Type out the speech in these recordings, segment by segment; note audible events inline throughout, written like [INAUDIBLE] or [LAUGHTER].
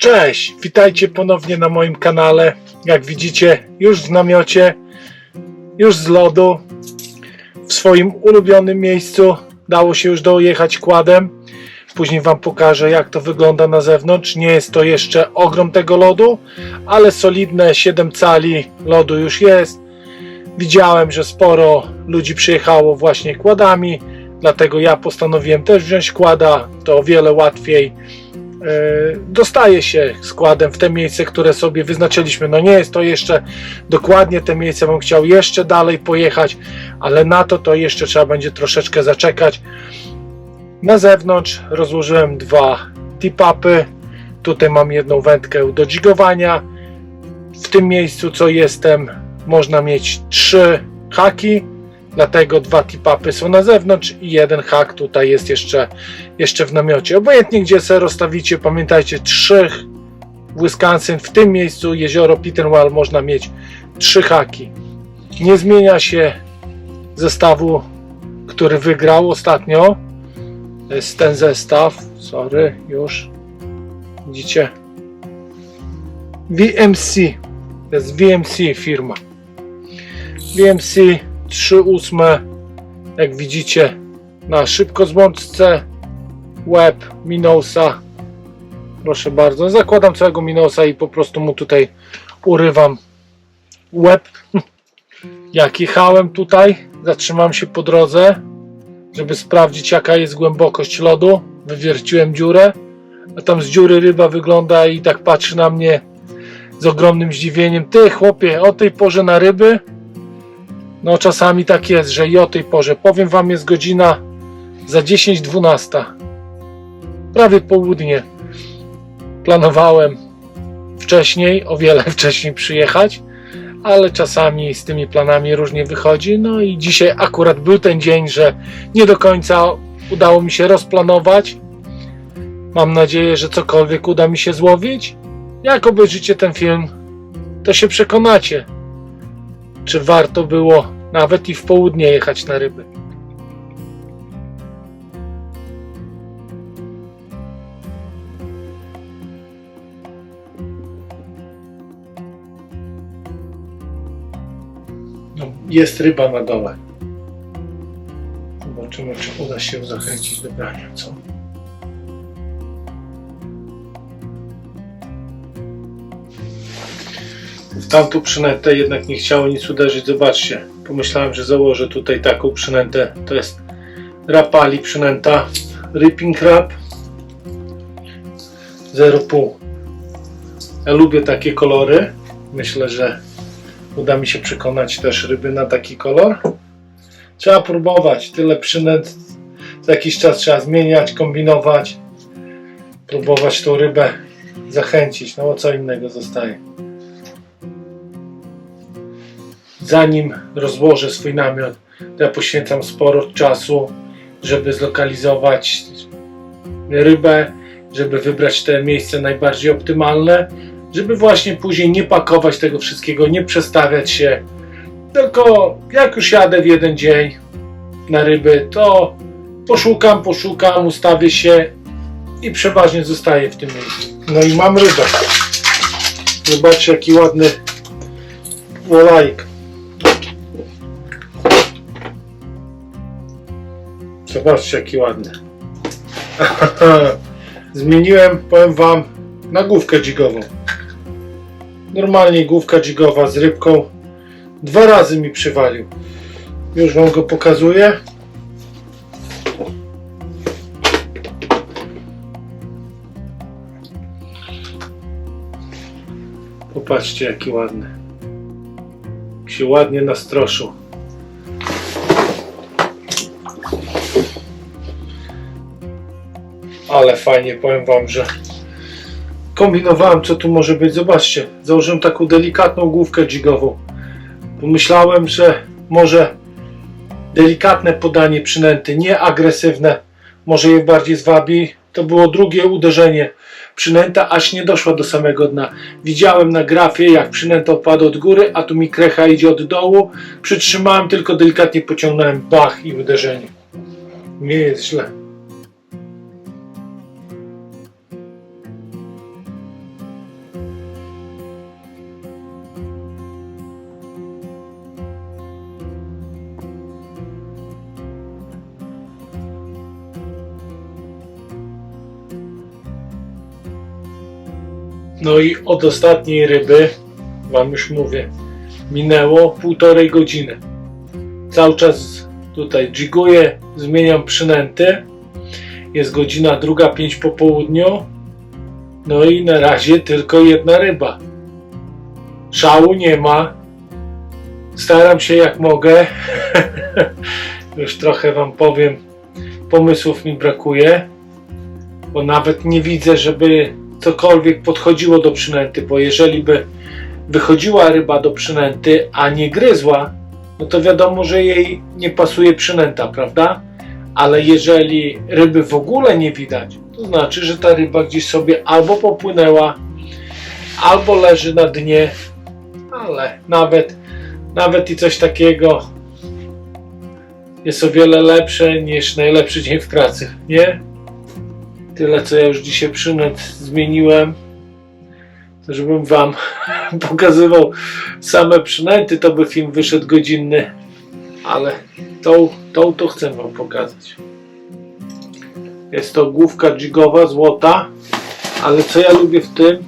Cześć, witajcie ponownie na moim kanale. Jak widzicie, już w namiocie, już z lodu, w swoim ulubionym miejscu. Dało się już dojechać kładem. Później Wam pokażę, jak to wygląda na zewnątrz. Nie jest to jeszcze ogrom tego lodu, ale solidne 7 cali lodu już jest. Widziałem, że sporo ludzi przyjechało właśnie kładami, dlatego ja postanowiłem też wziąć kłada. To o wiele łatwiej dostaje się składem w te miejsce, które sobie wyznaczyliśmy. No nie jest to jeszcze dokładnie te miejsce, bym chciał jeszcze dalej pojechać, ale na to to jeszcze trzeba będzie troszeczkę zaczekać. Na zewnątrz rozłożyłem dwa tip-upy. Tutaj mam jedną wędkę do dźwigowania. W tym miejscu, co jestem, można mieć trzy haki, dlatego dwa tip-upy są na zewnątrz i jeden hak tutaj jest jeszcze, jeszcze w namiocie. Obojętnie gdzie sobie rozstawicie, pamiętajcie, trzy w Wisconsin, w tym miejscu jezioro Pittenwell można mieć trzy haki. Nie zmienia się zestawu, który wygrał ostatnio. To jest ten zestaw. Sorry, już. Widzicie? VMC. To jest VMC firma. VMC 3.8. Jak widzicie, na szybko złączce web Minousa. Proszę bardzo. Zakładam całego Minousa i po prostu mu tutaj urywam łeb. [LAUGHS] Jak jechałem tutaj, zatrzymałem się po drodze, żeby sprawdzić jaka jest głębokość lodu. Wywierciłem dziurę, a tam z dziury ryba wygląda i tak patrzy na mnie z ogromnym zdziwieniem. Ty chłopie, o tej porze na ryby? No czasami tak jest, że i o tej porze. Powiem wam, jest godzina za 10.12. Prawie południe. Planowałem wcześniej, o wiele [LAUGHS] wcześniej przyjechać, ale czasami z tymi planami różnie wychodzi. No i dzisiaj akurat był ten dzień, że nie do końca udało mi się rozplanować. Mam nadzieję, że cokolwiek uda mi się złowić. Jak obejrzycie ten film, to się przekonacie, czy warto było nawet i w południe jechać na ryby. No, jest ryba na dole. Zobaczymy, czy uda się zachęcić do brania, co? Tamtą przynętę jednak nie chciało nic uderzyć. Zobaczcie, pomyślałem, że założę tutaj taką przynętę. To jest rapali przynęta Ripping Rap 0,5. Ja lubię takie kolory. Myślę, że uda mi się przekonać też ryby na taki kolor. Trzeba próbować. Tyle przynęt. Za jakiś czas trzeba zmieniać, kombinować. Próbować tą rybę zachęcić. No bo co innego zostaje. Zanim rozłożę swój namiot, to ja poświęcam sporo czasu, żeby zlokalizować rybę, żeby wybrać te miejsce najbardziej optymalne, żeby właśnie później nie pakować tego wszystkiego, nie przestawiać się. Tylko jak już jadę w jeden dzień na ryby, to poszukam, poszukam, ustawię się i przeważnie zostaję w tym miejscu. No i mam rybę. Zobaczcie jaki ładny wolajk. Zobaczcie jaki ładny. [LAUGHS] Zmieniłem, powiem wam, na główkę dzigową. Normalnie główka dzigowa z rybką. Dwa razy mi przywalił. Już wam go pokazuję. Popatrzcie jaki ładny. Jak się ładnie nastroszył. Ale fajnie, powiem wam, że kombinowałem co tu może być. Zobaczcie, założyłem taką delikatną główkę dżigową. Pomyślałem, że może delikatne podanie przynęty, nie agresywne, może je bardziej zwabi. To było drugie uderzenie. Przynęta aż nie doszła do samego dna. Widziałem na grafie, jak przynęta opada od góry, a tu mi krecha idzie od dołu. Przytrzymałem, tylko delikatnie pociągnąłem bach i uderzenie. Nie jest źle. No i od ostatniej ryby, wam już mówię, minęło półtorej godziny. Cały czas tutaj jiguję, zmieniam przynęty. Jest godzina druga, pięć po południu. No i na razie tylko jedna ryba. Szału nie ma. Staram się jak mogę. [LAUGHS] Już trochę wam powiem, pomysłów mi brakuje, bo nawet nie widzę, żeby cokolwiek podchodziło do przynęty, bo jeżeli by wychodziła ryba do przynęty, a nie gryzła, no to wiadomo, że jej nie pasuje przynęta, prawda? Ale jeżeli ryby w ogóle nie widać, to znaczy, że ta ryba gdzieś sobie albo popłynęła, albo leży na dnie, ale nawet, nawet i coś takiego jest o wiele lepsze niż najlepszy dzień w pracy, nie? Tyle, co ja już dzisiaj przynęt zmieniłem, to żebym wam [LAUGHS] pokazywał same przynęty, to by film wyszedł godzinny, ale tą, tą to chcę wam pokazać. Jest to główka jigowa, złota, ale co ja lubię w tym,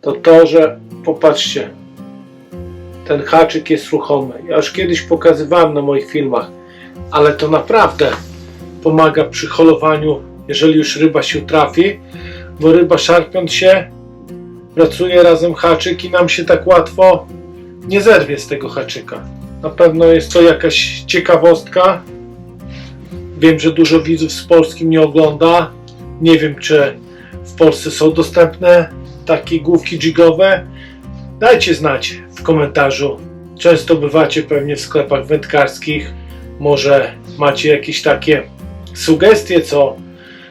to to, że popatrzcie, ten haczyk jest ruchomy. Ja już kiedyś pokazywałem na moich filmach, ale to naprawdę pomaga przy holowaniu, jeżeli już ryba się trafi, bo ryba szarpiąc się, pracuje razem haczyk i nam się tak łatwo nie zerwie z tego haczyka. Na pewno jest to jakaś ciekawostka. Wiem, że dużo widzów z Polski mnie ogląda. Nie wiem, czy w Polsce są dostępne takie główki jigowe. Dajcie znać w komentarzu. Często bywacie pewnie w sklepach wędkarskich. Może macie jakieś takie sugestie, co,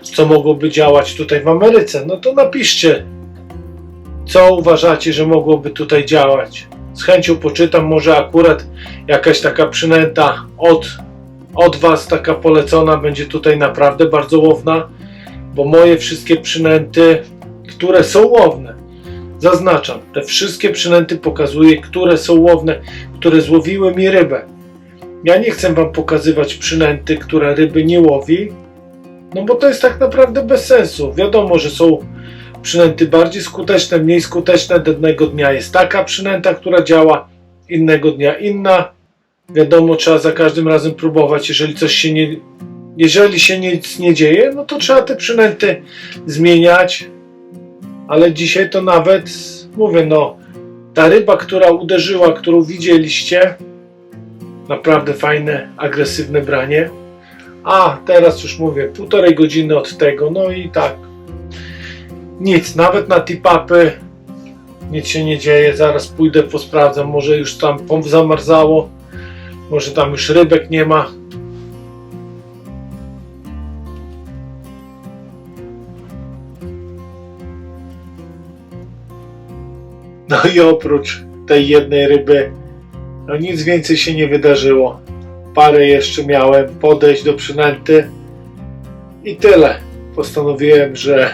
co mogłoby działać tutaj w Ameryce. No to napiszcie, co uważacie, że mogłoby tutaj działać. Z chęcią poczytam, może akurat jakaś taka przynęta od, od Was, taka polecona, będzie tutaj naprawdę bardzo łowna, bo moje wszystkie przynęty, które są łowne, zaznaczam, te wszystkie przynęty pokazuję, które są łowne, które złowiły mi rybę. Ja nie chcę Wam pokazywać przynęty, która ryby nie łowi, no bo to jest tak naprawdę bez sensu. Wiadomo, że są przynęty bardziej skuteczne, mniej skuteczne. Jednego dnia jest taka przynęta, która działa, innego dnia inna. Wiadomo, trzeba za każdym razem próbować. Jeżeli coś się nie, jeżeli się nic nie dzieje, no to trzeba te przynęty zmieniać. Ale dzisiaj to nawet mówię, no ta ryba, która uderzyła, którą widzieliście, naprawdę fajne, agresywne branie. A teraz już mówię, półtorej godziny od tego, no i tak. Nic, nawet na tip-upy nic się nie dzieje. Zaraz pójdę, posprawdzam, może już tam zamarzało, może tam już rybek nie ma. No i oprócz tej jednej ryby, no nic więcej się nie wydarzyło. Parę jeszcze miałem podejść do przynęty i tyle. Postanowiłem, że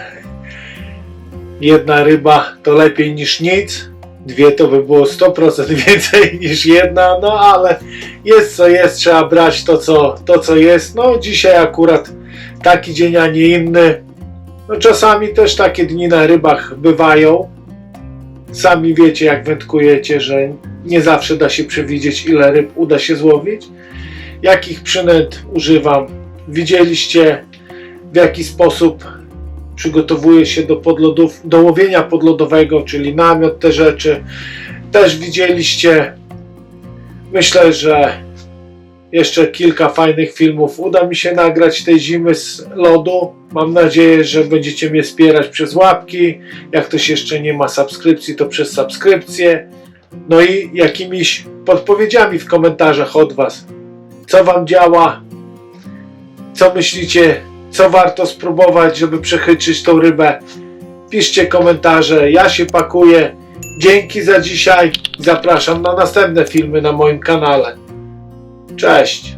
jedna ryba to lepiej niż nic. Dwie to by było 100% [LAUGHS] więcej niż jedna, no ale jest co jest, trzeba brać to co, to co jest. No dzisiaj akurat taki dzień, a nie inny. No czasami też takie dni na rybach bywają. Sami wiecie jak wędkujecie, że nie zawsze da się przewidzieć ile ryb uda się złowić. Jakich przynęt używam? Widzieliście w jaki sposób przygotowuję się do podlodów, do łowienia podlodowego, czyli namiot, te rzeczy. Też widzieliście. Myślę, że jeszcze kilka fajnych filmów uda mi się nagrać tej zimy z lodu. Mam nadzieję, że będziecie mnie wspierać przez łapki. Jak ktoś jeszcze nie ma subskrypcji, to przez subskrypcję. No i jakimiś podpowiedziami w komentarzach od Was. Co Wam działa? Co myślicie? Co warto spróbować, żeby przechytrzyć tą rybę? Piszcie komentarze. Ja się pakuję. Dzięki za dzisiaj. Zapraszam na następne filmy na moim kanale. Cześć!